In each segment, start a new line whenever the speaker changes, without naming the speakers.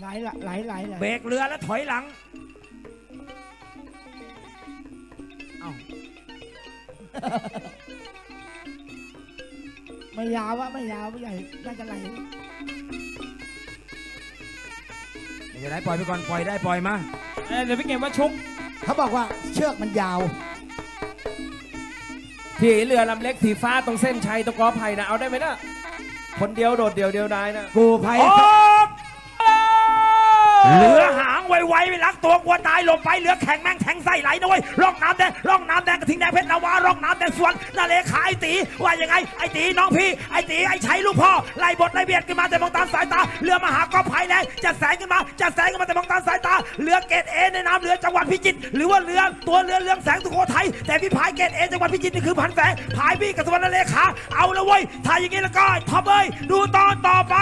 ไหลไหลไหลไหลไหล
เบรกเรือแล้วถอยหลัง เอ้า
ไม่ยาววะไม่ยาวไม่ใหญ่น่าจะไหล
ไม่จะไหนปล่อยไปก่อนปล่อยได้ปล่อยมา
เอ้ยเดี๋ยวพี่เก็บว่าชุก
เขาบอกว่าเชือกมันยาว
ที่เรือลำเล็กสีฟ้าตรงเส้นชัยตรงกอไผ่นะเอาได้ไหมนะคนเดียวโดดเดียวเดียวได้นะ
กูภัย
โอ้
เหลือหางไวๆไม่รักตัวกลัวตายหลบไปเหลือแข็งแม่งแทงไส้ไหลนะเว้ยร่องน้ำแดงร่องน้ำแดงกระทิงแดงเพชรนาวาร่องน้ำแดงสวนนาเลขาไอตีว่ายังไงไอตีน้องพี่ไอตีไอใชัยลูกพ่อไล่บทไล่เบียดขึ้นมาแต่มองตามสายตาเรือมหากรภัยแรงจะแสงขึ้นมาจะแสงขึ้นมาแต่มองตามสายตาเรือเกตเอในน้ำเรือจังหวัดพิจิตรหรือว่าเรือตัวเรือเรืองแสงสุโขทัยแต่พี่พายเกตเอจังหวัดพิจิตรนี่คือพันแสงพายพี่กับสวรรณเลขาเอาละเว้ยถ้าอย่างนี้แล้วก็ท็อปเอ้ยดูตอนต่อไป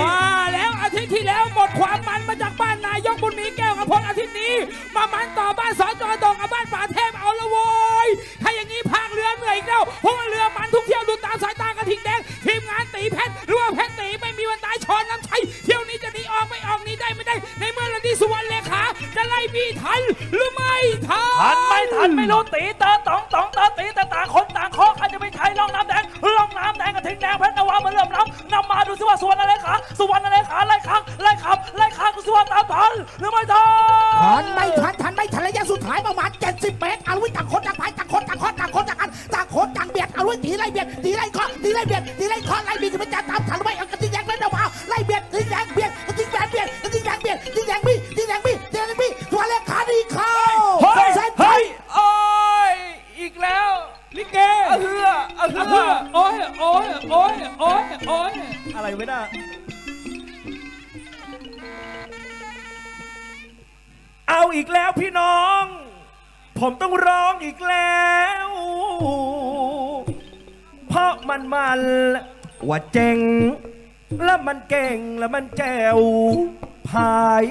ว่าแล้วอาทิตย์ที่แล้วหมดความมันมาจากบ้านนายกบุญมีแก้วกับพลอาทิตย์นี้ มามันต่อบ้านสอนจอดงกับบ้านป่าเทพเอาละโว้ยถ้าอย่างนี้ภาคเรือเหนื่อยอีกแล้วเพราะว่าเรือมันทุกเที่ยวดูตามสายตากระทิงแดงทีมงานตีเพชรหรือว่าเพชรตีไม่มีวันตายชอนน้ำชัยเที่ยวนี้จะหนีออกไม่ออกหนี้ได้ไม่ได้ ในเมื่อเราที่สุวรรณเลขาจะไล่บีทันหรือไม่ทัน
ทันไม่ทันไม่รู้ตีตาตอ
ง เบียดเอาไว้ตีไล่เบียดตีไล่เคาะตีไล่เบียดตีไล่เคาะไล่เบียดจะเป็นจ่าตามทันไว้เอากระทิงแดงเล่นเอามาไล่เบียดกระทิงแดงเบียดกระทิงแดงเบียดกระทิงแดงเบียดกระทิงแดงบี้กระทิงแดงบี้กระทิงแดงบี้ตัวเลขขาดีเข้า
เฮ้ย
เส้นชั
เฮ้
ย
ยโอ้ยอีกแล้วลิเกอะเฮืออะเฮือ
โอ้ยโอ้ยโอ้ยโอ้ยโอ้ย
อะไรไม่ได้เอาอีกแล้วพี่น้อง ผมต้องร้องอีกแล้วเพราะ มันมันว่าเจ๋งแล้วมันเก่งแล้วมันแจ๋วพาย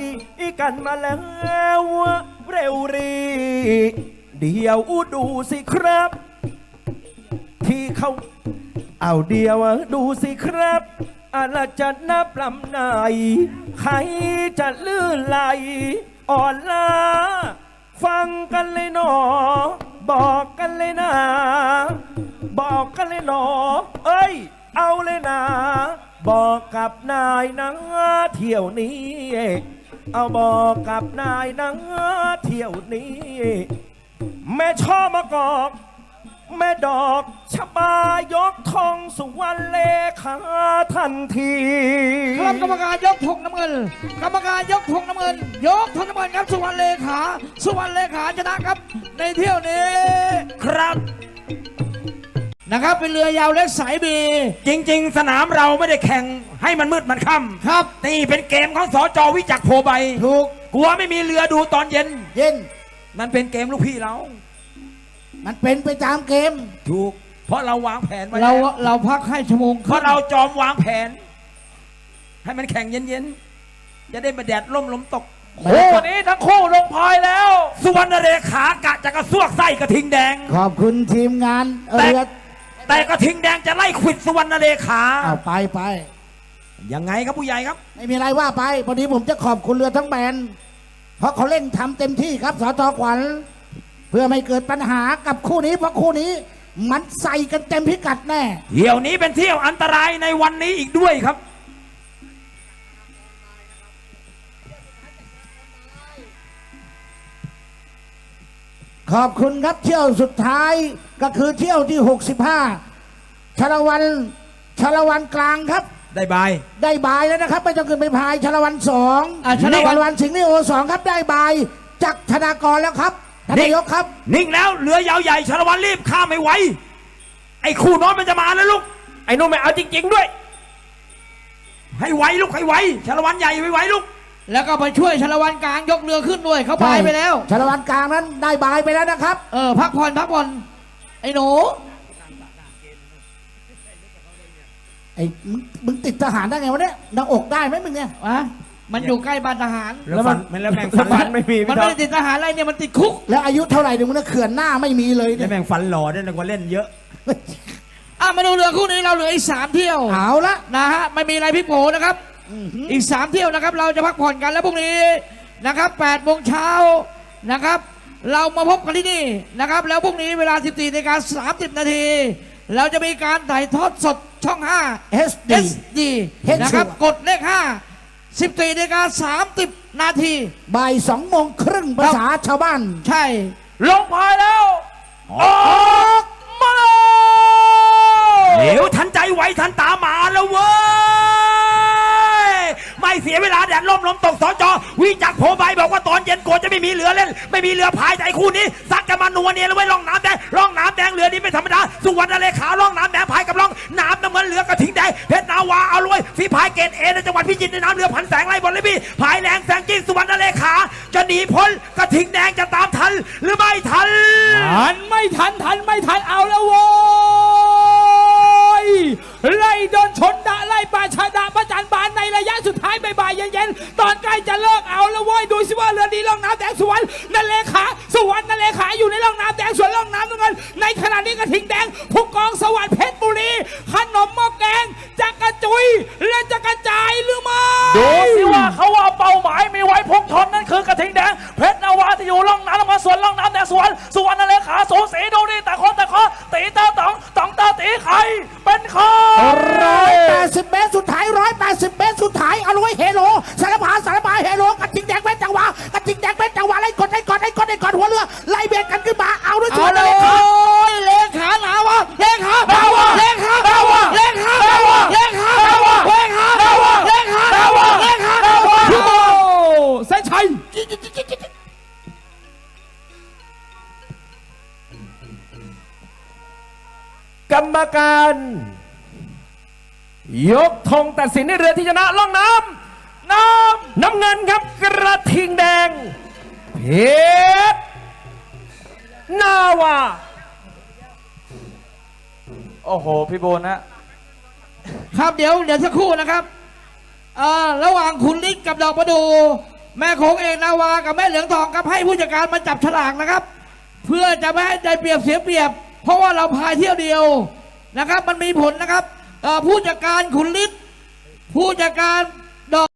กันมาแล้วเร็วรี เดี๋ยวดูสิครับ ที่เขาเอาเดียวดูสิครับอะไรจะนับลำไหนใครจะลื่นไหลอ่อนล้าฟังกันเลยหนอ บอกกันเลยนะ บอกกันเลยหนอ เอ้ย เอาเลยนะ บอกกับนายนะเที่ยวนี้ เอาบอกกับนายนะเที่ยวนี้ แม่ชอบมากอก แม่ดอกชบายกทองสุวรรณเลขาทันที
ครับกรรมการยกธงน้ำเงิน กรรมการยกธงน้ำเงิน ยกธงน้ำเงินครับสุวรรณเลขา สุวรรณเลขาชนะครับ ในเที่ยวนี้
ครับ
นะครับเป็นเรือยาวเล็กสายบี
จริง ๆ สนามเราไม่ได้แข่งให้มันมืดมันค่ำ
ครับ
นี่เป็นเกมของสจวิจักรโพใบ
ถูก
กลัวไม่มีเรือดูตอนเย็น
เย็น
มันเป็นเกมลูกพี่เรา
มันเป็นไปตามเกม
ถูก เพราะเราวางแผนไว้
เรา
แล้ว
เราพักให้ชั่วโมง
เพราะเราจอมวางแผน ให้มันแข่งเย็นๆ จะได้มาแดดล่มลมตก
คู่นี้ทั้งคู่ลงพายแล้ว
สุวรรณเรขากะจะกระซวกไส้กระทิงแดง
ขอบคุณทีมงาน
แต่
เรือ
แต่กระทิงแดงจะไล่ขวิดสุวรรณเรขา
เอาไปไป
ยังไงครับผู้ใหญ่ครับ
ไม่มีอะไรว่าไปพอดีผมจะขอบคุณเรือทั้งแบนเพราะเขาเล่นทำเต็มที่ครับสจขวัญ เพื่อไม่เกิดปัญหากับคู่นี้ เพราะคู่นี้มันใส่กันเต็มพิกัดแน่
เที่ยวนี้เป็นเที่ยวอันตรายในวันนี้อีกด้วยครับ
ขอบคุณครับเที่ยวสุดท้าย ก็คือเที่ยวที่ 65ชาละวันชาละวันกลางครับ
ได้บาย
ได้บายแล้วนะครับ ไม่ต้องขึ้นไปพายชาละวันสอง
อะชาละวัน
ชาละวันสิงห์นิโอสองครับได้บายจากธนากรแล้วครับท่านนายกครับ
นิ่งแล้วเรือยาวใหญ่ชาละวันรีบข้ามไม่ไหวไอ้คู่น้อยมันจะมาแล้วลูก
ไอ้นุ่มไม่เอาจริง ๆด้วย
ให้ไหวลูกให้ไหวชาละวันใหญ่ไม่ไหวลูก
แล้วก็ไปช่วยชาละวันกลางยกเรือขึ้นด้วยเขาพายไปแล้ว
ชาละวันกลางนั้นได้บายไปแล้วนะครับ
เออพักผ่อนพักผ่อน ไอ้หนู
ไอ้มึงมึงติดทหารได้ไงวะเนี่ยหน้าอกได้ไหมมึงเนี่ย
วะมันอยู่ใกล้บ้านทหาร
แล้วมันมันแล้วแม่ง
ฟั
ฟั
น
น
ไม่มี
มัน
พี่
ไม่
น้อง
ได้ติดทหารอะไรเนี่ยมันติดคุก
แล้วอายุเท่าไหร่เดี๋ยวมึงนะเขื่อนหน้าไม่มีเลย
แล้
เนี่
วยแม่งฟันหล่อด้วยนะกว่าเล่นเยอะ
อะมาดูเรือคู่นี้เราเหลืออีกสามเที่ยว
เอาละ
นะฮะไม่มีอะไรพลิกโผนะครับอีก3เที่ยวนะครับ เราจะพักผ่อนกันแล้วพรุ่งนี้นะครับ8โมงเช้านะครับ เรามาพบกันที่นี่นะครับ แล้วพรุ่งนี้เวลา 14นาฬิกา30 นาที เราจะมีการถ่ายทอดสดช่อง5
SD
SD
เห็น
นะครับ
ชัวร์
กดเลข 5 14นาฬิกา30 นาที
บ่ายสองโมงครึ่งภาษาชาวบ้าน
ใช่
ลงพายแล้ว ออกมา สียเวลาแดดล่มลมตกสจวิจักโผใบบอกว่าตอนเย็นโกจะไม่มีเรือเล่น ไม่มีเรือพายแต่คู่นี้ซัดกันมานัวเนียเลยเว้ยร่องน้ำแดงร่องน้ำแดงเรือนี้ไม่ธรรมดาสุวรรณเลขาร่องน้ำแดงพายกับร่องน้ำน้ำเงินเรือกระทิงแดงเพชรนาวาเอาเลยฝีพายเกตเอในจังหวัดพิจิตรในน้ำเรือพันแสงไล่บอลเลยพี่พายแรงแสงจิ้งสุวรรณเลขาจะหนีพ้นกระทิงแดงจะตามทันหรือไม่ทัน
ทันไม่ทันทันไม่ทันเอาแล้วโว้ ไล่โดนชนดะไล่ปาชาดาประจันบานในระยะสุดท้ายบ่ายๆเย็นๆตอนใกล้จะเลิกเอาแล้วว้ยดูสิว่าเรือดีล่องน้ำแดงสวนนันเลขาสวนนันเลขาอยู่ในร่องน้ำแดงสวนร่องน้ำน้ำเงิน ในขณะนี้กระทิงแดงผู้กองสวรรค์เพชรบุรีขนมหม้อแกงจะกระจุยและจะกระจายหรือไม่
ดูสิว่าเขาว่าเป้าหมายมีไว้พุ่งชนนั่นคือกระทิงแดงเพชรนาวาที่อยู่ร่องน้ำมันสวนร่องน้ำแดงสวนสวนนันเลขาสูสีดูนี่แต่คนแต่ขอตีตาตอง ตองตาตีใครเป็นใคร
ร้อยแปดสิบเมตรสุดท้ายร้อยแปดสิบเมตรสุดท้ายเอาเลยเฮโลสารพาสารพาเฮโลกระทิงแดงเป็นจังหวะ กรรม
การ ยกธงตัดสินในเรือที่ชนะล่องน้ำน้ำน้ำเงินครับกระทิงแดง เพชรนาวา
โอ้โห พี่โบนะ
ครับเดี๋ยวเดี๋ยวสักครู่นะครับเอ่อระหว่างคุณลิศกับดอกประดู แม่โขงเอกนาวากับแม่เหลืองทองครับให้ผู้จัดการมาจับฉลากนะครับ เพื่อจะไม่ให้ได้เปรียบเสียเปรียบ เพราะว่าเราพายเที่ยวเดียวนะครับ มันมีผลนะครับเอ่อผู้จัดการคุณลิศผู้จัดการดอก